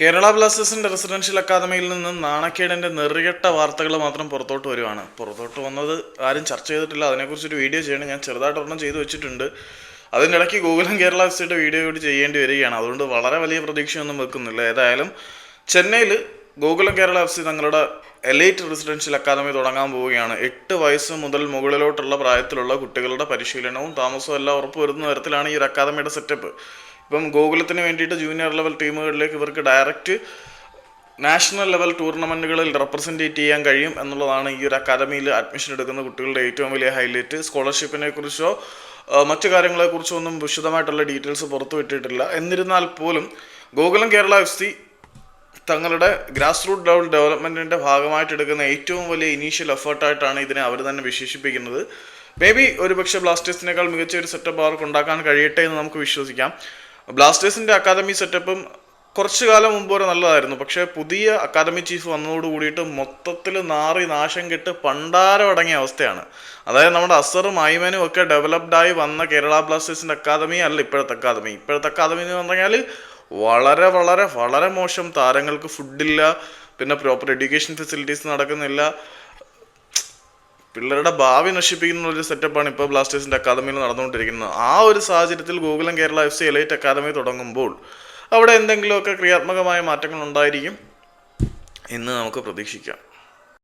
കേരള ബ്ലാസ്റ്റേഴ്സിന്റെ റെസിഡൻഷ്യൽ അക്കാദമിയിൽ നിന്ന് നാണക്കേടിന്റെ നെറികെട്ട വാർത്തകൾ മാത്രം പുറത്തോട്ട് വരുവാണ്. പുറത്തോട്ട് വന്നത് ആരും ചർച്ച ചെയ്തിട്ടില്ല. അതിനെക്കുറിച്ചൊരു വീഡിയോ ചെയ്യണം. ഞാൻ ചെറുതായിട്ട് ഒരെണ്ണം ചെയ്തു വെച്ചിട്ടുണ്ട്. അതിന്റെ ഇടയ്ക്ക് ഗൂഗിളും കേരള എഫ്സിയുടെ വീഡിയോ കൂടി ചെയ്യേണ്ടി വരികയാണ്. അതുകൊണ്ട് വളരെ വലിയ പ്രതീക്ഷയൊന്നും വെക്കുന്നില്ല. ഏതായാലും ചെന്നൈയിൽ ഗോകുലം കേരള എഫ് സി തങ്ങളുടെ എലൈറ്റ് റെസിഡൻഷ്യൽ അക്കാദമി തുടങ്ങാൻ പോവുകയാണ്. എട്ട് വയസ്സ് മുതൽ മുകളിലോട്ടുള്ള പ്രായത്തിലുള്ള കുട്ടികളുടെ പരിശീലനവും താമസവും എല്ലാം ഉറപ്പുവരുന്ന തരത്തിലാണ് ഈ ഒരു അക്കാദമിയുടെ സെറ്റപ്പ്. ഇപ്പം ഗോകുലത്തിന് വേണ്ടിയിട്ട് ജൂനിയർ ലെവൽ ടീമുകളിലേക്ക് ഇവർക്ക് ഡയറക്റ്റ് നാഷണൽ ലെവൽ ടൂർണമെന്റുകളിൽ റെപ്രസെന്റേറ്റ് ചെയ്യാൻ കഴിയും എന്നുള്ളതാണ് ഈ ഒരു അക്കാദമിയിൽ അഡ്മിഷൻ എടുക്കുന്ന കുട്ടികളുടെ ഏറ്റവും വലിയ ഹൈലൈറ്റ് സ്കോളർഷിപ്പിനെ കുറിച്ചോ മറ്റു കാര്യങ്ങളെക്കുറിച്ചോ ഒന്നും വിശദമായിട്ടുള്ള ഡീറ്റെയിൽസ് പുറത്തുവിട്ടിട്ടില്ല എന്നിരുന്നാൽ പോലും ഗോകുലം കേരള എഫ് സി തങ്ങളുടെ ഗ്രാസ് റൂട്ട് ലെവൽ ഡെവലപ്മെന്റിന്റെ ഭാഗമായിട്ട് എടുക്കുന്ന ഏറ്റവും വലിയ ഇനീഷ്യൽ എഫേർട്ടായിട്ടാണ് ഇതിനെ അവർ തന്നെ വിശേഷിപ്പിക്കുന്നത്. മേ ബി ഒരുപക്ഷെ ബ്ലാസ്റ്റേഴ്സിനേക്കാൾ മികച്ച ഒരു സെറ്റപ്പ് അവർക്ക് ഉണ്ടാക്കാൻ കഴിയട്ടെ എന്ന് നമുക്ക് വിശ്വസിക്കാം. ബ്ലാസ്റ്റേഴ്സിന്റെ അക്കാദമി സെറ്റപ്പും കുറച്ചു കാലം മുമ്പ് വരെ നല്ലതായിരുന്നു. പക്ഷേ പുതിയ അക്കാദമി ചീഫ് വന്നതോട് കൂടിയിട്ട് മൊത്തത്തിൽ നാറി നാശം കെട്ട് പണ്ടാരം അടങ്ങിയ അവസ്ഥയാണ്. അതായത് നമ്മുടെ അസറും ഐമനും ഒക്കെ ഡെവലപ്ഡ് ആയി വന്ന കേരള ബ്ലാസ്റ്റേഴ്സിന്റെ അക്കാദമി അല്ല ഇപ്പോഴത്തെ അക്കാദമി. ഇപ്പോഴത്തെ അക്കാദമി എന്ന് പറഞ്ഞാൽ വളരെ വളരെ വളരെ മോശം താരങ്ങൾക്ക് ഫുഡില്ല പിന്നെ പ്രോപ്പർ എഡ്യൂക്കേഷൻ ഫെസിലിറ്റീസ് നടക്കുന്നില്ല പിള്ളേരുടെ ഭാവി നശിപ്പിക്കുന്ന ഒരു സെറ്റപ്പാണ് ഇപ്പോൾ ബ്ലാസ്റ്റേഴ്സിന്റെ അക്കാദമിയിൽ നടന്നുകൊണ്ടിരിക്കുന്നത്. ആ ഒരു സാഹചര്യത്തിൽ Gokulam Kerala F C elite academy തുടങ്ങുമ്പോൾ അവിടെ എന്തെങ്കിലുമൊക്കെ ക്രിയാത്മകമായ മാറ്റങ്ങൾ ഉണ്ടായിരിക്കും എന്ന് നമുക്ക് പ്രതീക്ഷിക്കാം.